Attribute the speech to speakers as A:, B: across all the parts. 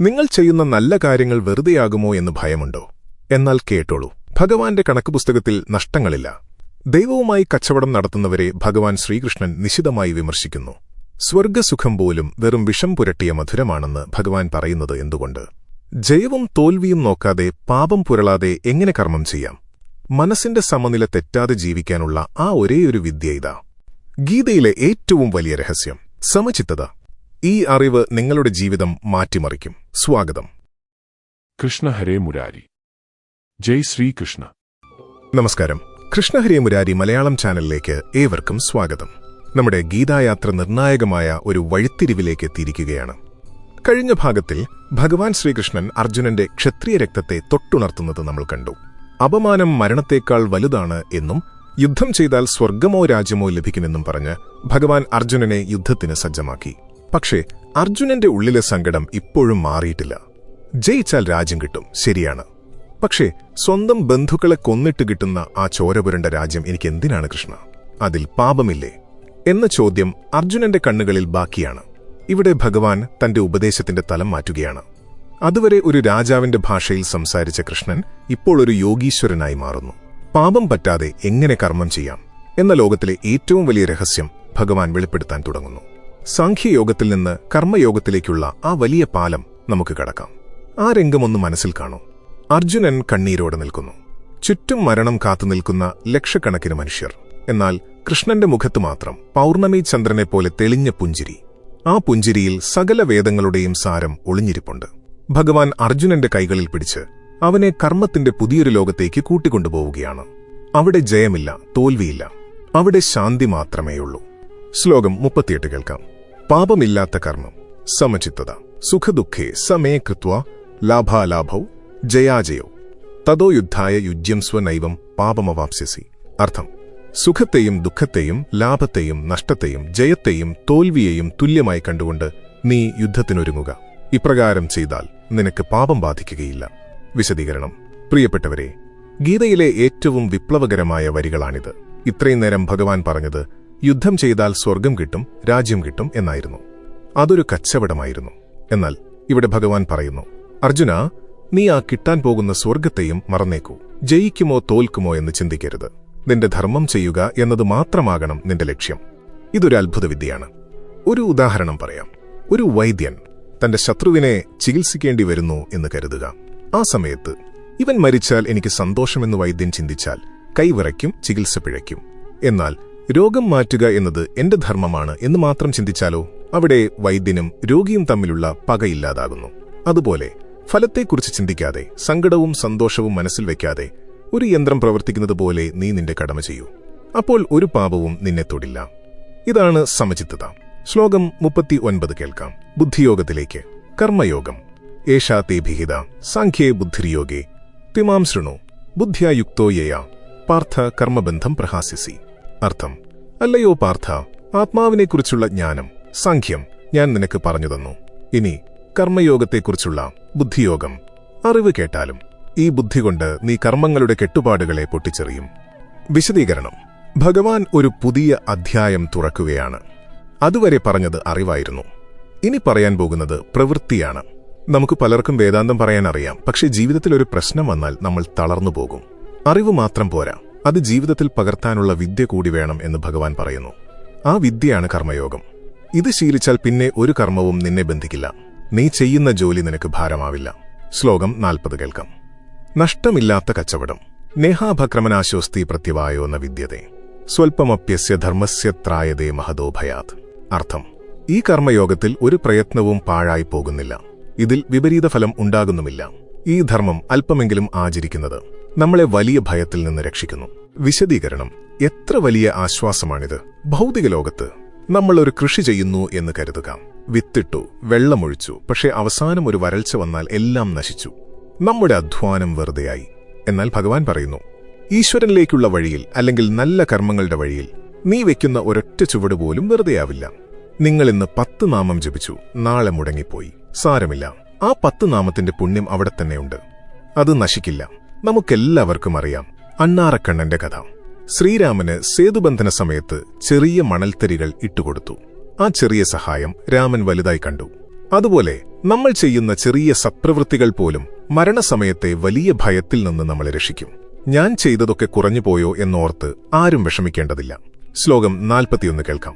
A: നിങ്ങൾ ചെയ്യുന്ന നല്ല കാര്യങ്ങൾ വെറുതെയാകുമോ എന്ന് ഭയമുണ്ടോ? എന്നാൽ കേട്ടോളൂ. ഭഗവാന്റെ കണക്ക് പുസ്തകത്തിൽ നഷ്ടങ്ങളില്ല. ദൈവവുമായി കച്ചവടം നടത്തുന്നവരെ ഭഗവാൻ ശ്രീകൃഷ്ണൻ നിശിതമായി വിമർശിക്കുന്നു. സ്വർഗസുഖം പോലും വെറും വിഷം പുരട്ടിയ മധുരമാണെന്ന് ഭഗവാൻ പറയുന്നത് എന്തുകൊണ്ട്? ജയവും തോൽവിയും നോക്കാതെ പാപം പുരളാതെ എങ്ങനെ കർമ്മം ചെയ്യാം? മനസ്സിന്റെ സമനില തെറ്റാതെ ജീവിക്കാനുള്ള ആ ഒരേയൊരു വിദ്യ ഇതാ. ഗീതയിലെ ഏറ്റവും വലിയ രഹസ്യം സമചിത്തത. ഈ അറിവ് നിങ്ങളുടെ ജീവിതം മാറ്റിമറിക്കും. സ്വാഗതം.
B: കൃഷ്ണ ഹരേ മുരാരി. ജയ് ശ്രീകൃഷ്ണ
A: നമസ്കാരം. കൃഷ്ണഹരേ മുരാരി മലയാളം ചാനലിലേക്ക് ഏവർക്കും സ്വാഗതം. നമ്മുടെ ഗീതായാത്ര നിർണായകമായ ഒരു വഴിത്തിരിവിലേക്ക് എത്തിയിരിക്കുകയാണ്. കഴിഞ്ഞ ഭാഗത്തിൽ ഭഗവാൻ ശ്രീകൃഷ്ണൻ അർജുനന്റെ ക്ഷത്രിയ രക്തത്തെ തൊട്ടുണർത്തുന്നത് നമ്മൾ കണ്ടു. അപമാനം മരണത്തേക്കാൾ വലുതാണ് എന്നും യുദ്ധം ചെയ്താൽ സ്വർഗമോ രാജ്യമോ ലഭിക്കുമെന്നും പറഞ്ഞ് ഭഗവാൻ അർജുനനെ യുദ്ധത്തിന് സജ്ജമാക്കി. പക്ഷേ അർജുനന്റെ ഉള്ളിലെ സങ്കടം ഇപ്പോഴും മാറിയിട്ടില്ല. ജയിച്ചാൽ രാജ്യം കിട്ടും ശരിയാണ്. പക്ഷേ സ്വന്തം ബന്ധുക്കളെ കൊന്നിട്ട് കിട്ടുന്ന ആ ചോരപുരണ്ട രാജ്യം എനിക്ക് എന്തിനാണ് കൃഷ്ണ? അതിൽ പാപമില്ലേ? എന്ന ചോദ്യം അർജുനന്റെ കണ്ണുകളിൽ ബാക്കിയാണ്. ഇവിടെ ഭഗവാൻ തന്റെ ഉപദേശത്തിന്റെ തലം മാറ്റുകയാണ്. അതുവരെ ഒരു രാജാവിന്റെ ഭാഷയിൽ സംസാരിച്ച കൃഷ്ണൻ ഇപ്പോൾ ഒരു യോഗീശ്വരനായി മാറുന്നു. പാപം പറ്റാതെ എങ്ങനെ കർമ്മം ചെയ്യാം? എന്ന ലോകത്തിലെ ഏറ്റവും വലിയ രഹസ്യം ഭഗവാൻ വെളിപ്പെടുത്താൻ തുടങ്ങുന്നു. സാഖ്യയോഗത്തിൽ നിന്ന് കർമ്മയോഗത്തിലേക്കുള്ള ആ വലിയ പാലം നമുക്ക് കടക്കാം. ആ രംഗമൊന്ന് മനസ്സിൽ കാണൂ. അർജുനൻ കണ്ണീരോടെ നിൽക്കുന്നു. ചുറ്റും മരണം കാത്തുനിൽക്കുന്ന ലക്ഷക്കണക്കിന് മനുഷ്യർ. എന്നാൽ കൃഷ്ണന്റെ മുഖത്ത് മാത്രം പൗർണമി ചന്ദ്രനെ പോലെ തെളിഞ്ഞ പുഞ്ചിരി. ആ പുഞ്ചിരിയിൽ സകല വേദങ്ങളുടെയും സാരം ഒളിഞ്ഞിരിപ്പുണ്ട്. ഭഗവാൻ അർജുനന്റെ കൈകളിൽ പിടിച്ച് അവനെ കർമ്മത്തിന്റെ പുതിയൊരു ലോകത്തേക്ക് കൂട്ടിക്കൊണ്ടുപോവുകയാണ്. അവിടെ ജയമില്ല തോൽവിയില്ല. അവിടെ ശാന്തി മാത്രമേയുള്ളൂ. ശ്ലോകം മുപ്പത്തിയെട്ട് കേൾക്കാം. പാപമില്ലാത്ത കർമ്മം സമചിത്തത സുഖദുഃഖേ സമേ കൃത്വ ലാഭാലാഭൗ ജയാജയോ. തതോ യുദ്ധായ യുജ്യം സ്വനൈവം പാപമവാപ്സ്യസി. അർത്ഥം സുഖത്തെയും ദുഃഖത്തെയും ലാഭത്തെയും നഷ്ടത്തെയും ജയത്തെയും തോൽവിയെയും തുല്യമായി കണ്ടുകൊണ്ട് നീ യുദ്ധത്തിനൊരുങ്ങുക. ഇപ്രകാരം ചെയ്താൽ നിനക്ക് പാപം ബാധിക്കുകയില്ല. വിശദീകരണം പ്രിയപ്പെട്ടവരെ ഗീതയിലെ ഏറ്റവും വിപ്ലവകരമായ വരികളാണിത്. ഇത്രയും നേരം ഭഗവാൻ പറഞ്ഞത് യുദ്ധം ചെയ്താൽ സ്വർഗം കിട്ടും രാജ്യം കിട്ടും എന്നായിരുന്നു. അതൊരു കച്ചവടമായിരുന്നു. എന്നാൽ ഇവിടെ ഭഗവാൻ പറയുന്നു അർജുന നീ ആ കിട്ടാൻ പോകുന്ന സ്വർഗത്തെയും മറന്നേക്കൂ. ജയിക്കുമോ തോൽക്കുമോ എന്ന് ചിന്തിക്കരുത്. നിന്റെ ധർമ്മം ചെയ്യുക എന്നത് മാത്രമാകണം നിന്റെ ലക്ഷ്യം. ഇതൊരു അത്ഭുത വിദ്യയാണ് ഒരു ഉദാഹരണം പറയാം. ഒരു വൈദ്യൻ തന്റെ ശത്രുവിനെ ചികിത്സിക്കേണ്ടി വരുന്നു എന്ന് കരുതുക. ആ സമയത്ത് ഇവൻ മരിച്ചാൽ എനിക്ക് സന്തോഷമെന്ന് വൈദ്യൻ ചിന്തിച്ചാൽ കൈവിറയ്ക്കും ചികിത്സ പിഴയ്ക്കും. എന്നാൽ രോഗം മാറ്റുക എന്നത് എന്റെ ധർമ്മമാണ് എന്ന് മാത്രം ചിന്തിച്ചാലോ? അവിടെ വൈദ്യനും രോഗിയും തമ്മിലുള്ള പകയില്ലാതാകുന്നു അതുപോലെ ഫലത്തെക്കുറിച്ച് ചിന്തിക്കാതെ സങ്കടവും സന്തോഷവും മനസ്സിൽ വയ്ക്കാതെ ഒരു യന്ത്രം പ്രവർത്തിക്കുന്നത് പോലെ നീ നിന്റെ കടമ ചെയ്യൂ. അപ്പോൾ ഒരു പാപവും നിന്നെ തൊടില്ല. ഇതാണ് സമചിത്തത. ശ്ലോകം മുപ്പത്തി ഒൻപത് കേൾക്കാം. ബുദ്ധിയോഗത്തിലേക്ക്. കർമ്മയോഗം. ഏഷാ തേ ഭിഹിത സാഖ്യേ ബുദ്ധിരിയോഗേ. തിമാം ശൃണു. പാർത്ഥ കർമ്മബന്ധം പ്രഹാസിസി അർത്ഥം. അല്ലയോ പാർത്ഥ ആത്മാവിനെക്കുറിച്ചുള്ള ജ്ഞാനം സംഖ്യം ഞാൻ നിനക്ക് പറഞ്ഞു തന്നു. ഇനി കർമ്മയോഗത്തെക്കുറിച്ചുള്ള ബുദ്ധിയോഗം. അറിവ് കേട്ടാലും ഈ ബുദ്ധി കൊണ്ട് നീ കർമ്മങ്ങളുടെ കെട്ടുപാടുകളെ പൊട്ടിച്ചെറിയും. വിശദീകരണം. ഭഗവാൻ ഒരു പുതിയ അധ്യായം തുറക്കുകയാണ്. അതുവരെ പറഞ്ഞത് അറിവായിരുന്നു. ഇനി പറയാൻ പോകുന്നത് പ്രവൃത്തിയാണ്. നമുക്ക് പലർക്കും വേദാന്തം പറയാൻ അറിയാം പക്ഷേ ജീവിതത്തിൽ ഒരു പ്രശ്നം വന്നാൽ നമ്മൾ തളർന്നു പോകും. അറിവ് മാത്രം പോരാ. അത് ജീവിതത്തിൽ പകർത്താനുള്ള വിദ്യ കൂടി വേണം എന്ന് ഭഗവാൻ പറയുന്നു. ആ വിദ്യയാണ് കർമ്മയോഗം. ഇത് ശീലിച്ചാൽ പിന്നെ ഒരു കർമ്മവും നിന്നെ ബന്ധിക്കില്ല. നീ ചെയ്യുന്ന ജോലി നിനക്ക് ഭാരമാവില്ല. ശ്ലോകം നാൽപ്പത് കേൾക്കാം. നഷ്ടമില്ലാത്ത കച്ചവടം. നേഹാഭക്രമനാശോസ്തി പ്രത്യവായോ എന്ന വിദ്യതെ. സ്വൽപ്പമപ്യസ്യ ധർമ്മസ്യത്രായതേ മഹതോ ഭയാത്. അർത്ഥം. ഈ കർമ്മയോഗത്തിൽ ഒരു പ്രയത്നവും പാഴായി പോകുന്നില്ല. ഇതിൽ വിപരീത ഫലം ഉണ്ടാകുന്നുമില്ല. ഈ ധർമ്മം അല്പമെങ്കിലും ആചരിക്കുന്നത്. നമ്മളെ വലിയ ഭയത്തിൽ നിന്ന് രക്ഷിക്കുന്നു. വിശദീകരണം. എത്ര വലിയ ആശ്വാസമാണിത്. ഭൗതിക ലോകത്ത് നമ്മൾ ഒരു കൃഷി ചെയ്യുന്നു എന്ന് കരുതുക. വിത്തിട്ടു വെള്ളമൊഴിച്ചു പക്ഷേ അവസാനം ഒരു വരൾച്ച വന്നാൽ എല്ലാം നശിച്ചു. നമ്മുടെ അധ്വാനം വെറുതെയായി. എന്നാൽ ഭഗവാൻ പറയുന്നു ഈശ്വരനിലേക്കുള്ള വഴിയിൽ അല്ലെങ്കിൽ നല്ല കർമ്മങ്ങളുടെ വഴിയിൽ നീ വെക്കുന്ന ഒരൊറ്റ ചുവട് പോലും വെറുതെയാവില്ല. നിങ്ങൾ ഇന്ന് പത്ത് നാമം ജപിച്ചു നാളെ മുടങ്ങിപ്പോയി. സാരമില്ല. ആ പത്ത് നാമത്തിന്റെ പുണ്യം അവിടെ തന്നെയുണ്ട് അത് നശിക്കില്ല. നമുക്കെല്ലാവർക്കും അറിയാം അണ്ണാറക്കണ്ണന്റെ കഥ. ശ്രീരാമന് സേതുബന്ധന സമയത്ത് ചെറിയ മണൽത്തരികൾ ഇട്ടുകൊടുത്തു. ആ ചെറിയ സഹായം രാമൻ വലുതായി കണ്ടു. അതുപോലെ നമ്മൾ ചെയ്യുന്ന ചെറിയ സത്പ്രവൃത്തികൾ പോലും മരണസമയത്തെ വലിയ ഭയത്തിൽ നിന്ന് നമ്മളെ രക്ഷിക്കും. ഞാൻ ചെയ്തതൊക്കെ കുറഞ്ഞുപോയോ എന്നോർത്ത് ആരും വിഷമിക്കേണ്ടതില്ല. ശ്ലോകം നാൽപ്പത്തിയൊന്ന് കേൾക്കാം.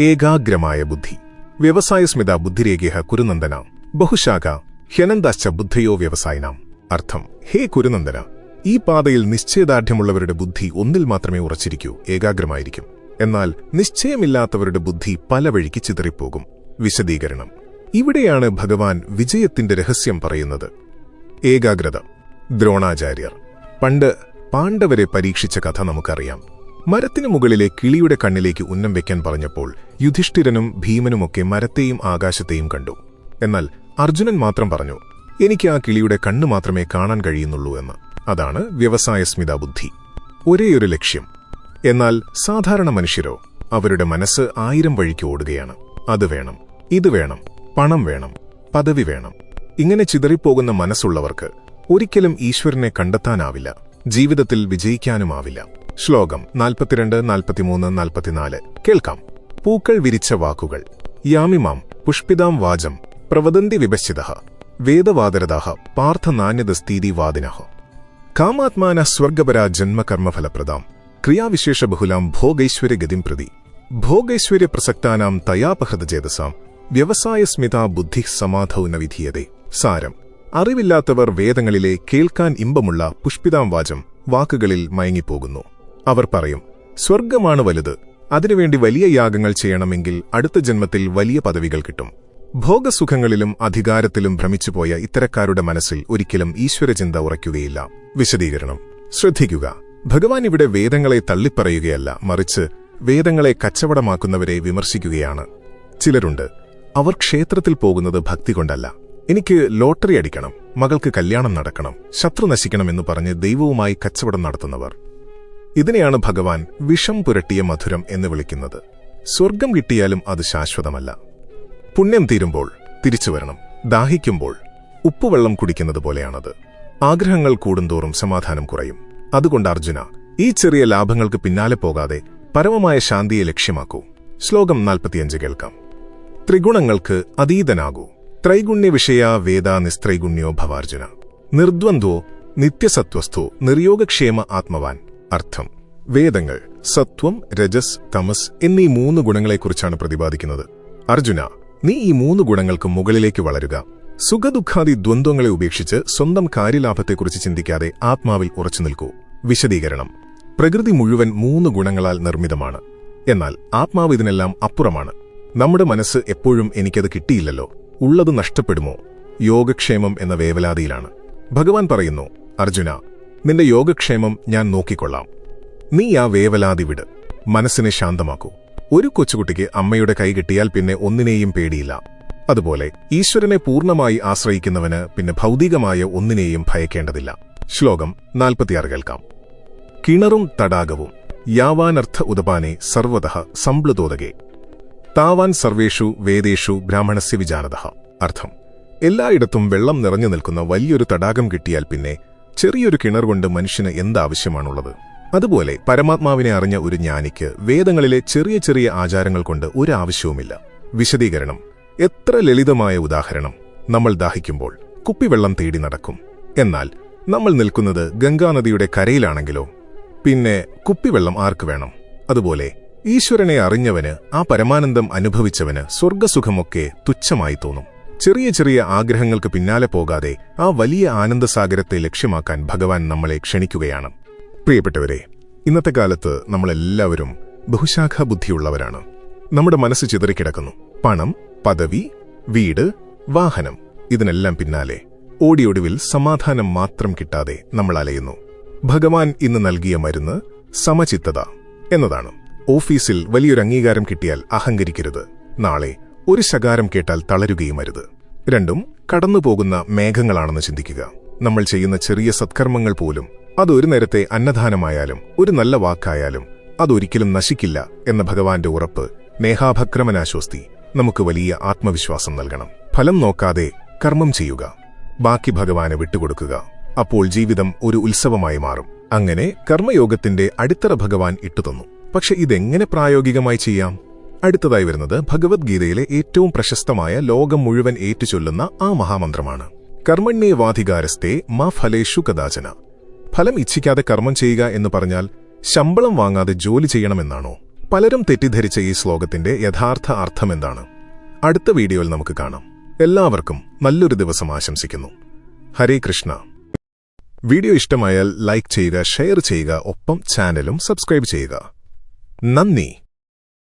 A: ഏകാഗ്രമായ ബുദ്ധി. വ്യവസായസ്മിത ബുദ്ധിരേഖ്യ കുരുനന്ദന. ബഹുശാഖ ഹ്യനന്ദാശ്ച ബുദ്ധയോ വ്യവസായിനാം. അർത്ഥം. ഹേ കുരുനന്ദന ഈ പാതയിൽ നിശ്ചയദാർഢ്യമുള്ളവരുടെ ബുദ്ധി ഒന്നിൽ മാത്രമേ ഉറച്ചിരിക്കൂ ഏകാഗ്രമായിരിക്കും. എന്നാൽ നിശ്ചയമില്ലാത്തവരുടെ ബുദ്ധി പല വഴിക്ക് ചിതറിപ്പോകും. വിശദീകരണം. ഇവിടെയാണ് ഭഗവാൻ വിജയത്തിന്റെ രഹസ്യം പറയുന്നത്. ഏകാഗ്രത. ദ്രോണാചാര്യർ. പണ്ട് പാണ്ഡവരെ പരീക്ഷിച്ച കഥ നമുക്കറിയാം. മരത്തിനു മുകളിലെ കിളിയുടെ കണ്ണിലേക്ക് ഉന്നം വെക്കാൻ പറഞ്ഞപ്പോൾ യുധിഷ്ഠിരനും ഭീമനുമൊക്കെ മരത്തെയും ആകാശത്തെയും കണ്ടു. എന്നാൽ അർജുനൻ മാത്രം പറഞ്ഞു എനിക്ക് ആ കിളിയുടെ കണ്ണു മാത്രമേ കാണാൻ കഴിയുന്നുള്ളൂ എന്ന്. അതാണ് വ്യവസായസ്മിത ബുദ്ധി. ഒരേയൊരു ലക്ഷ്യം. എന്നാൽ സാധാരണ മനുഷ്യരോ അവരുടെ മനസ്സ് ആയിരം വഴിക്ക് ഓടുകയാണ്. അത് വേണം ഇത് വേണം പണം വേണം പദവി വേണം. ഇങ്ങനെ ചിതറിപ്പോകുന്ന മനസ്സുള്ളവർക്ക് ഒരിക്കലും ഈശ്വരനെ കണ്ടെത്താനാവില്ല. ജീവിതത്തിൽ വിജയിക്കാനുമാവില്ല. ശ്ലോകം നാൽപ്പത്തിരണ്ട് നാൽപ്പത്തിമൂന്ന് നാൽപ്പത്തിനാല്. കേൾക്കാം. പൂക്കൾ വിരിച്ച വാക്കുകൾ. യാമിമാം പുഷ്പിതാം വാചം. പ്രവദന്തി വിപശ്ചിത. വേദവാദരതാഹ പാർത്ഥനാന്യതസ്ഥീതിവാദിനഃ കാമാത്മാന സ്വർഗപരാ ജന്മകർമ്മഫലപ്രദാം. ക്രിയാവിശേഷബഹുലാം ഭോഗൈശ്വര്യഗതിം പ്രതി. ഭോഗൈശ്വര്യപ്രസക്താനാം തയാപഹൃതചേതസാം. വ്യവസായസ്മിതാ ബുദ്ധി സമാധൗ ന സാരം. അറിവില്ലാത്തവർ വേദങ്ങളിലെ കേൾക്കാൻ ഇമ്പമുള്ള പുഷ്പിതാം വാചം വാക്കുകളിൽ മയങ്ങിപ്പോകുന്നു. അവർ പറയും സ്വർഗമാണ് വലുത്. അതിനുവേണ്ടി വലിയ യാഗങ്ങൾ ചെയ്യണമെങ്കിൽ അടുത്ത ജന്മത്തിൽ വലിയ പദവികൾ കിട്ടും. ഭോഗസുഖങ്ങളിലും അധികാരത്തിലും ഭ്രമിച്ചുപോയ ഇത്തരക്കാരുടെ മനസ്സിൽ ഒരിക്കലും ഈശ്വരചിന്ത ഉറയ്ക്കുകയില്ല. വിശദീകരണം. ശ്രദ്ധിക്കുക. ഭഗവാൻ ഇവിടെ വേദങ്ങളെ തള്ളിപ്പറയുകയല്ല മറിച്ച് വേദങ്ങളെ കച്ചവടമാക്കുന്നവരെ വിമർശിക്കുകയാണ്. ചിലരുണ്ട് അവർ ക്ഷേത്രത്തിൽ പോകുന്നത് ഭക്തി കൊണ്ടല്ല. എനിക്ക് ലോട്ടറി അടിക്കണം മകൾക്ക് കല്യാണം നടക്കണം ശത്രു നശിക്കണമെന്ന് പറഞ്ഞ് ദൈവവുമായി കച്ചവടം നടത്തുന്നവർ. ഇതിനെയാണ് ഭഗവാൻ വിഷം പുരട്ടിയ മധുരം എന്ന് വിളിക്കുന്നത്. സ്വർഗം കിട്ടിയാലും അത് ശാശ്വതമല്ല. പുണ്യം തീരുമ്പോൾ തിരിച്ചു വരണം. ദാഹിക്കുമ്പോൾ ഉപ്പുവെള്ളം കുടിക്കുന്നത് പോലെയാണത്. ആഗ്രഹങ്ങൾ കൂടുന്തോറും സമാധാനം കുറയും. അതുകൊണ്ട് അർജുന ഈ ചെറിയ ലാഭങ്ങൾക്ക് പിന്നാലെ പോകാതെ പരമമായ ശാന്തിയെ ലക്ഷ്യമാക്കൂ. ശ്ലോകം നാൽപ്പത്തിയഞ്ച് കേൾക്കാം. ത്രിഗുണങ്ങൾക്ക് അതീതനാകൂ. ത്രൈഗുണ്യ വിഷയ വേദ നിസ്ത്രൈഗുണ്യോ ഭവാർജുന. നിർദ്വന്ദ്വോ നിത്യസത്വസ്ഥോ നിർയോഗക്ഷേമ ആത്മവാൻ. അർത്ഥം. വേദങ്ങൾ സത്വം രജസ് തമസ് എന്നീ മൂന്ന് ഗുണങ്ങളെക്കുറിച്ചാണ് പ്രതിപാദിക്കുന്നത്. അർജുന നീ ഈ മൂന്ന് ഗുണങ്ങൾക്കും മുകളിലേക്ക് വളരുക. സുഖദുഃഖാദി ദ്വന്ദ്വങ്ങളെ ഉപേക്ഷിച്ച് സ്വന്തം കാര്യലാഭത്തെക്കുറിച്ച് ചിന്തിക്കാതെ ആത്മാവിൽ ഉറച്ചു നിൽക്കൂ. വിശദീകരണം. പ്രകൃതി മുഴുവൻ മൂന്ന് ഗുണങ്ങളാൽ നിർമ്മിതമാണ്. എന്നാൽ ആത്മാവ് ഇതിനെല്ലാം അപ്പുറമാണ്. നമ്മുടെ മനസ്സ് എപ്പോഴും എനിക്കത് കിട്ടിയില്ലല്ലോ. ഉള്ളത് നഷ്ടപ്പെടുമോ? യോഗക്ഷേമം എന്ന വേവലാതിയിലാണ്. ഭഗവാൻ പറയുന്നു അർജുന നിന്റെ യോഗക്ഷേമം ഞാൻ നോക്കിക്കൊള്ളാം. നീ ആ വേവലാതി വിട്. മനസ്സിനെ ശാന്തമാക്കൂ. ഒരു കൊച്ചുകുട്ടിക്ക് അമ്മയുടെ കൈ കിട്ടിയാൽ പിന്നെ ഒന്നിനെയും പേടിയില്ല. അതുപോലെ ഈശ്വരനെ പൂർണമായി ആശ്രയിക്കുന്നവന് പിന്നെ ഭൗതികമായ ഒന്നിനെയും ഭയക്കേണ്ടതില്ല. ശ്ലോകം നാൽപ്പത്തിയാറ് കേൾക്കാം. കിണറും തടാകവും യാവാനർത്ഥ ഉദപാനെ സർവത സംപ്ലുതോദകെ. താവാൻ സർവേഷു വേദേഷു ബ്രാഹ്മണസ്യ വിജാനത അർത്ഥം എല്ലായിടത്തും വെള്ളം നിറഞ്ഞു നിൽക്കുന്ന വലിയൊരു തടാകം കിട്ടിയാൽ പിന്നെ ചെറിയൊരു കിണർ കൊണ്ട് മനുഷ്യന് എന്താവശ്യമാണുള്ളത്? അതുപോലെ പരമാത്മാവിനെ അറിഞ്ഞ ഒരു ജ്ഞാനിക്ക് വേദങ്ങളിലെ ചെറിയ ചെറിയ ആചാരങ്ങൾ കൊണ്ട് ഒരാവശ്യവുമില്ല. വിശദീകരണം. എത്ര ലളിതമായ ഉദാഹരണം. നമ്മൾ ദാഹിക്കുമ്പോൾ കുപ്പിവെള്ളം തേടി നടക്കും. എന്നാൽ നമ്മൾ നിൽക്കുന്നത് ഗംഗാനദിയുടെ കരയിലാണെങ്കിലോ? പിന്നെ കുപ്പിവെള്ളം ആർക്ക് വേണം? അതുപോലെ ഈശ്വരനെ അറിഞ്ഞവന് ആ പരമാനന്ദം അനുഭവിച്ചവന് സ്വർഗസുഖമൊക്കെ തുച്ഛമായി തോന്നും. ചെറിയ ചെറിയ ആഗ്രഹങ്ങൾക്ക് പിന്നാലെ പോകാതെ ആ വലിയ ആനന്ദസാഗരത്തെ ലക്ഷ്യമാക്കാൻ ഭഗവാൻ നമ്മളെ ക്ഷണിക്കുകയാണ്. പ്രിയപ്പെട്ടവരെ ഇന്നത്തെ കാലത്ത് നമ്മളെല്ലാവരും ബഹുശാഖാ ബുദ്ധിയുള്ളവരാണ്. നമ്മുടെ മനസ്സ് ചിതറിക്കിടക്കുന്നു. പണം പദവി വീട് വാഹനം ഇതിനെല്ലാം പിന്നാലെ ഓടിയൊടുവിൽ സമാധാനം മാത്രം കിട്ടാതെ നമ്മൾ അലയുന്നു. ഭഗവാൻ ഇന്ന് നൽകിയ മരുന്ന് സമചിത്തത എന്നതാണ്. ഓഫീസിൽ വലിയൊരു അംഗീകാരം കിട്ടിയാൽ അഹങ്കരിക്കരുത്. നാളെ ഒരു ശകാരം കേട്ടാൽ തളരുകയും അരുത്. രണ്ടും കടന്നുപോകുന്ന മേഘങ്ങളാണെന്ന് ചിന്തിക്കുക. നമ്മൾ ചെയ്യുന്ന ചെറിയ സത്കർമ്മങ്ങൾ പോലും അതൊരു നേരത്തെ അന്നദാനമായാലും ഒരു നല്ല വാക്കായാലും അതൊരിക്കലും നശിക്കില്ല എന്ന ഭഗവാന്റെ ഉറപ്പ് നേഹാഭക്രമനാശ്വസ്തി നമുക്ക് വലിയ ആത്മവിശ്വാസം നൽകണം. ഫലം നോക്കാതെ കർമ്മം ചെയ്യുക. ബാക്കി ഭഗവാന് വിട്ടുകൊടുക്കുക. അപ്പോൾ ജീവിതം ഒരു ഉത്സവമായി മാറും. അങ്ങനെ കർമ്മയോഗത്തിന്റെ അടിത്തറ ഭഗവാൻ ഇട്ടുതന്നു. പക്ഷെ ഇതെങ്ങനെ പ്രായോഗികമായി ചെയ്യാം? അടുത്തതായി വരുന്നത് ഭഗവത്ഗീതയിലെ ഏറ്റവും പ്രശസ്തമായ ലോകം മുഴുവൻ ഏറ്റുചൊല്ലുന്ന ആ മഹാമന്ത്രമാണ്. കർമ്മണ്യേ വാധികാരസ്തേ മാ ഫലേഷു കദാചന. ഫലം ഇച്ഛിക്കാതെ കർമ്മം ചെയ്യുക എന്ന് പറഞ്ഞാൽ ശമ്പളം വാങ്ങാതെ ജോലി ചെയ്യണമെന്നാണോ? പലരും തെറ്റിദ്ധരിച്ച ഈ ശ്ലോകത്തിന്റെ യഥാർത്ഥ അർത്ഥം എന്താണ്? അടുത്ത വീഡിയോയിൽ നമുക്ക് കാണാം. എല്ലാവർക്കും നല്ലൊരു ദിവസം ആശംസിക്കുന്നു. ഹരേ കൃഷ്ണ. വീഡിയോ ഇഷ്ടമായാൽ ലൈക്ക് ചെയ്യുക ഷെയർ ചെയ്യുക ഒപ്പം ചാനലും സബ്സ്ക്രൈബ് ചെയ്യുക. നന്ദി.